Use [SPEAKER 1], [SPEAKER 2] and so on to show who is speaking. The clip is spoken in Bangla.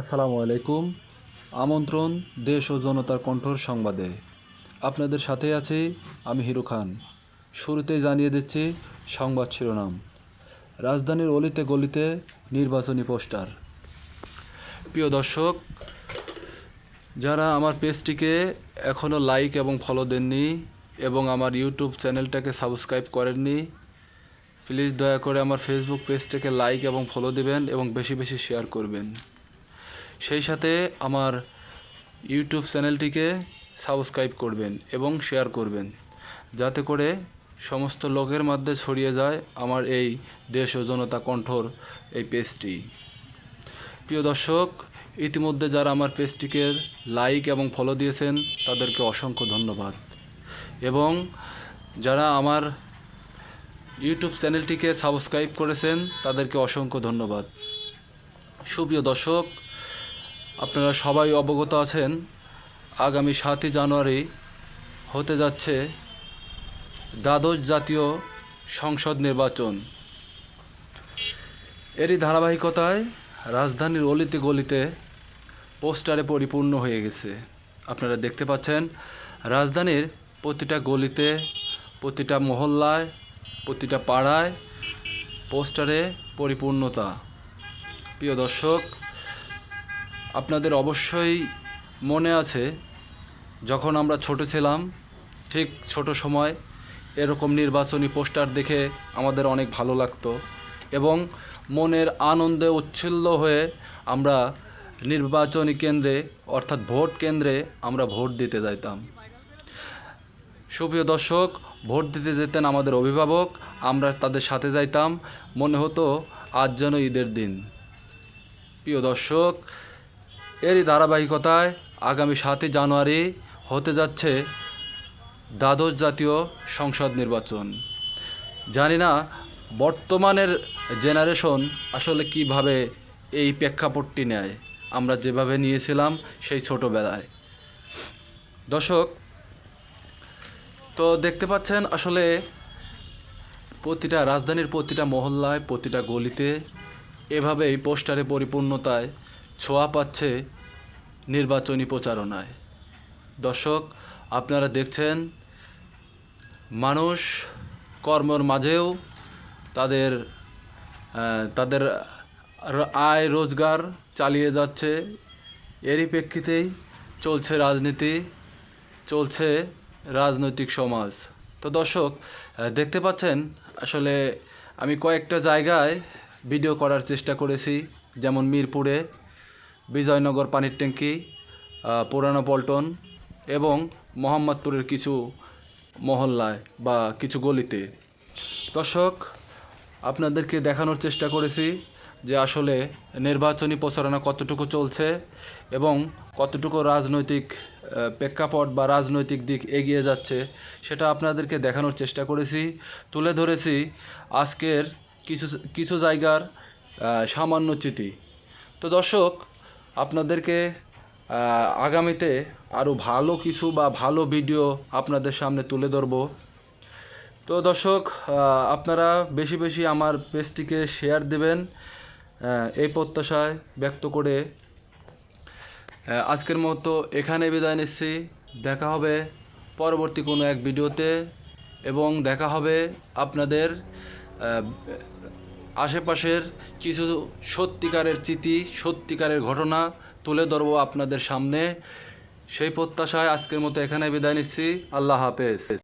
[SPEAKER 1] আসসালামু আলাইকুম। আমন্ত্রণ দেশ ও জনতার কণ্ঠর সংবাদে। আপনাদের সাথে আছি আমি হিরু খান। শুরুতেই জানিয়ে দিচ্ছি সংবাদ শিরোনাম। রাজধানীর অলিতে গলিতে নির্বাচনী পোস্টার। প্রিয় দর্শক, যারা আমার পেজটিকে এখনও লাইক এবং ফলো দেননি এবং আমার ইউটিউব চ্যানেলটাকে সাবস্ক্রাইব করেননি, প্লিজ দয়া করে আমার ফেসবুক পেজটাকে লাইক এবং ফলো দিবেন এবং বেশি বেশি শেয়ার করবেন। সেই সাথে আমার ইউটিউব চ্যানেলটিকে সাবস্ক্রাইব করবেন এবং শেয়ার করবেন। যাতে করে সমস্ত লোকের মধ্যে ছড়িয়ে যায় আমার এই দেশ ও জনতা কণ্ঠর এই পেজটি। প্রিয় দর্শক, ইতিমধ্যে যারা আমার পেজটিকে লাইক এবং ফলো দিয়েছেন, তাদেরকে অসংখ্য ধন্যবাদ। এবং যারা আমার ইউটিউব চ্যানেলটিকে সাবস্ক্রাইব করেছেন, তাদেরকে অসংখ্য ধন্যবাদ। সুপ্রিয় দর্শক আপনারা সবাই অবগত আছেন, আগামী সাতই জানুয়ারি হতে যাচ্ছে দ্বাদশ জাতীয় সংসদ নির্বাচন। এরই ধারাবাহিকতায় রাজধানীর অলিতে গলিতে পোস্টারে পরিপূর্ণ হয়ে গেছে। আপনারা দেখতে পাচ্ছেন, রাজধানীর প্রতিটা গলিতে, প্রতিটা মহল্লায়, প্রতিটা পাড়ায় পোস্টারে পরিপূর্ণতা। প্রিয় দর্শক আপনাদের অবশ্যই মনে আছে, যখন আমরা ছোট ছিলাম, ঠিক ছোট সময় এরকম নির্বাচনী পোস্টার দেখে আমাদের অনেক ভালো লাগতো এবং মনের আনন্দে উচ্ছ্বল্ল হয়ে আমরা নির্বাচনী কেন্দ্রে, অর্থাৎ ভোট কেন্দ্রে আমরা ভোট দিতে যাইতাম। সুপ্রিয় দর্শক, ভোট দিতে যেতেন আমাদের অভিভাবক, আমরা তাদের সাথে যাইতাম। মনে হতো আজ যেন ঈদের দিন। প্রিয় দর্শক এরই ধারাবাহিকতায় আগামী সাতই জানুয়ারি হতে যাচ্ছে দ্বাদশ জাতীয় সংসদ নির্বাচন। জানি না বর্তমানের জেনারেশন আসলে কীভাবে এই প্রেক্ষাপটটি নেয়। আমরা যেভাবে নিয়েছিলাম সেই ছোটোবেলায়। দর্শক, তো দেখতে পাচ্ছেন আসলে প্রতিটা রাজধানীর প্রতিটা মহল্লায়, প্রতিটা গলিতে এভাবেই পোস্টারে পরিপূর্ণতায় ছোঁয়া পাচ্ছে নির্বাচনী প্রচারণায়। দর্শক, আপনারা দেখছেন, মানুষ কর্মর মাঝেও তাদের তাদের আয় রোজগার চালিয়ে যাচ্ছে। এরই প্রেক্ষিতেই চলছে রাজনীতি, চলছে রাজনৈতিক সমাজ। তো দর্শক দেখতে পাচ্ছেন, আসলে আমি কয়েকটা জায়গায় ভিডিও করার চেষ্টা করেছি, যেমন মিরপুরে বিজয়নগর পানির ট্যাঙ্কি পুরানো পল্টন এবং মোহাম্মদপুরের কিছু মহল্লায় বা কিছু গলিতে। দর্শক, আপনাদেরকে দেখানোর চেষ্টা করেছি যে আসলে নির্বাচনী প্রচারণা কতটুকু চলছে এবং কতটুকু রাজনৈতিক প্রেক্ষাপট বা রাজনৈতিক দিক এগিয়ে যাচ্ছে সেটা আপনাদেরকে দেখানোর চেষ্টা করেছি। তুলে ধরেছি আজকের কিছু কিছু জায়গার সামান্য চিঠি। তো দর্শক আপনাদেরকে আগামীতে আরও ভালো কিছু বা ভালো ভিডিও আপনাদের সামনে তুলে ধরবো। তো দর্শক আপনারা বেশি বেশি আমার পেজটিকে শেয়ার দেবেন এই প্রত্যাশায় ব্যক্ত করে। আজকের মতো এখানে বিদায় নিচ্ছি। দেখা হবে পরবর্তী কোনো এক ভিডিওতে এবং দেখা হবে আপনাদের আশেপাশের কিছু সত্যিকারের চিতি সত্যিকারের ঘটনা তুলে ধরবো আপনাদের সামনে। সেই প্রত্যাশায় আজকের মতো এখানে বিদায় নিচ্ছি। আল্লাহ হাফেজ।